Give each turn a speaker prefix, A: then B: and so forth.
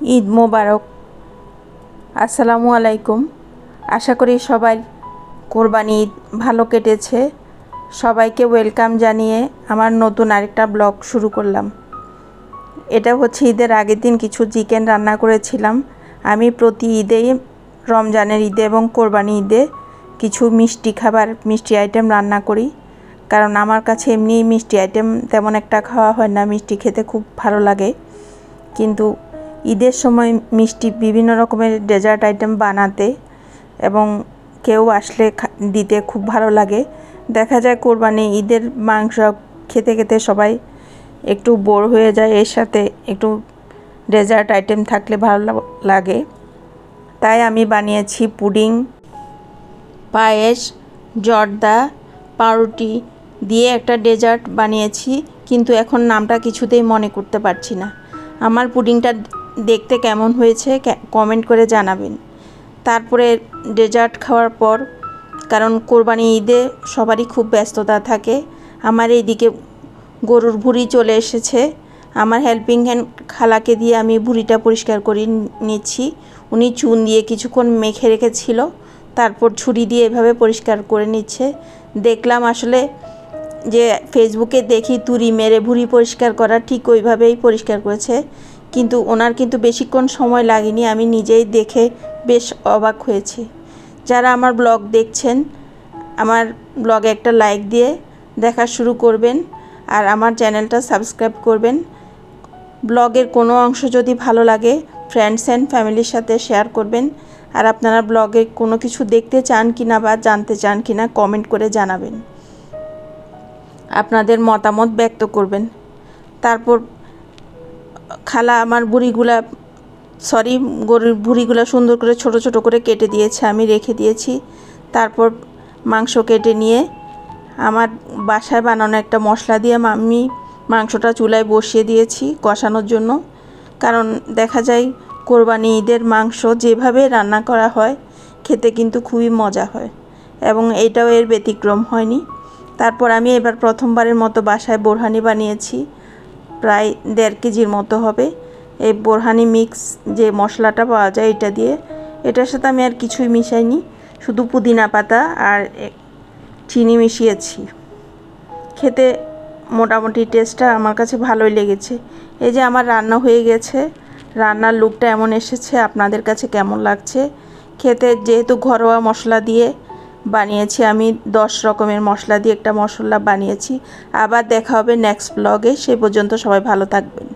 A: ঈদ মোবারক। আসসালামু আলাইকুম। আশা করি সবাই কোরবানি ঈদ ভালো কেটেছে। সবাইকে ওয়েলকাম জানিয়ে আমার নতুন আরেকটা ব্লগ শুরু করলাম। এটা হচ্ছে ঈদের আগের দিন কিছু চিকেন রান্না করেছিলাম। আমি প্রতি ঈদেই রমজানের ঈদে এবং কোরবানি ঈদে কিছু মিষ্টি খাবার, মিষ্টি আইটেম রান্না করি। কারণ আমার কাছে এমনি মিষ্টি আইটেম তেমন একটা খাওয়া হয় না, মিষ্টি খেতে খুব ভালো লাগে। কিন্তু ঈদের সময় মিষ্টি বিভিন্ন রকমের ডেজার্ট আইটেম বানাতে এবং কেউ আসলে দিতে খুব ভালো লাগে। দেখা যায় কোরবানি, ঈদের মাংস খেতে খেতে সবাই একটু বোর হয়ে যায়, এর সাথে একটু ডেজার্ট আইটেম থাকলে ভালো লাগে। তাই আমি বানিয়েছি পুডিং, পায়েস, জর্দা, পাউরুটি দিয়ে একটা ডেজার্ট বানিয়েছি, কিন্তু এখন নামটা কিছুতেই মনে করতে পারছি না। আমার পুডিংটা দেখতে কেমন হয়েছে কমেন্ট করে জানাবেন। তারপরে ডেজার্ট খাওয়ার পর, কারণ কোরবানি ঈদে সবারই খুব ব্যস্ততা থাকে, আমার এইদিকে গরুর ভুঁড়ি চলে এসেছে, আমার হেল্পিং হ্যান্ড খালাকে দিয়ে আমি ভুঁড়িটা পরিষ্কার করে নিচ্ছি, উনি চুন দিয়ে কিছুক্ষণ মেখে রেখেছিল, তারপর ছুরি দিয়ে এভাবে পরিষ্কার করে নিচ্ছে, দেখলাম আসলে যে ফেসবুকে দেখি তুরি মেরে ভুঁড়ি পরিষ্কার করা ঠিক ওইভাবেই পরিষ্কার করেছে কিন্তু ওনার কিন্তু বেশিক্ষণ সময় লাগেনি, আমি নিজেই দেখে বেশ অবাক হয়েছি। যারা আমার ব্লগ দেখছেন, আমার ব্লগে একটা লাইক দিয়ে দেখা শুরু করবেন আর আমার চ্যানেলটা সাবস্ক্রাইব করবেন। ব্লগের কোনো অংশ যদি ভালো লাগে ফ্রেন্ডস অ্যান্ড ফ্যামিলির সাথে শেয়ার করবেন। আর আপনারা ব্লগে কোনো কিছু দেখতে চান কি না বা জানতে চান কি না কমেন্ট করে জানাবেন। আপনাদের মতামত ব্যক্ত করবেন। তারপর খালা আমার বুড়িগুলা সরি গরুর ভুঁড়িগুলো সুন্দর করে, ছোট ছোট করে কেটে দিয়েছে, আমি রেখে দিয়েছি। তারপর মাংস কেটে নিয়ে আমার বাসায় বানানো একটা মশলা দিয়ে আমি মাংসটা চুলায় বসিয়ে দিয়েছি কষানোর জন্য। কারণ দেখা যায়, কোরবানি ঈদের মাংস যেভাবে রান্না করা হয়, খেতে কিন্তু খুবই মজা হয় এবং এটাও এর ব্যতিক্রম হয়নি। তারপর আমি এবার প্রথমবারের মতো বাসায় বোরহানি বানিয়েছি। প্রায় দেড় কেজির মতো হবে। এই বোরহানি মিক্স যে মশলাটা পাওয়া যায় এটা দিয়ে। এটার সাথে আমি আর কিছুই মিশাইনি, শুধু পুদিনা পাতা আর চিনি মিশিয়েছি। খেতে মোটামুটি টেস্টটা আমার কাছে ভালোই লেগেছে। এই যে আমার রান্না হয়ে গেছে, রান্নার লুকটা এমন এসেছে, আপনাদের কাছে কেমন লাগছে? খেতে যেহেতু ঘরোয়া মশলা দিয়ে বানিয়েছি। আমি দশ রকমের মশলা দিয়ে একটা মশলা বানিয়েছি। আবার দেখা হবে নেক্সট ব্লগে সে পর্যন্ত সবাই ভালো থাকবেন।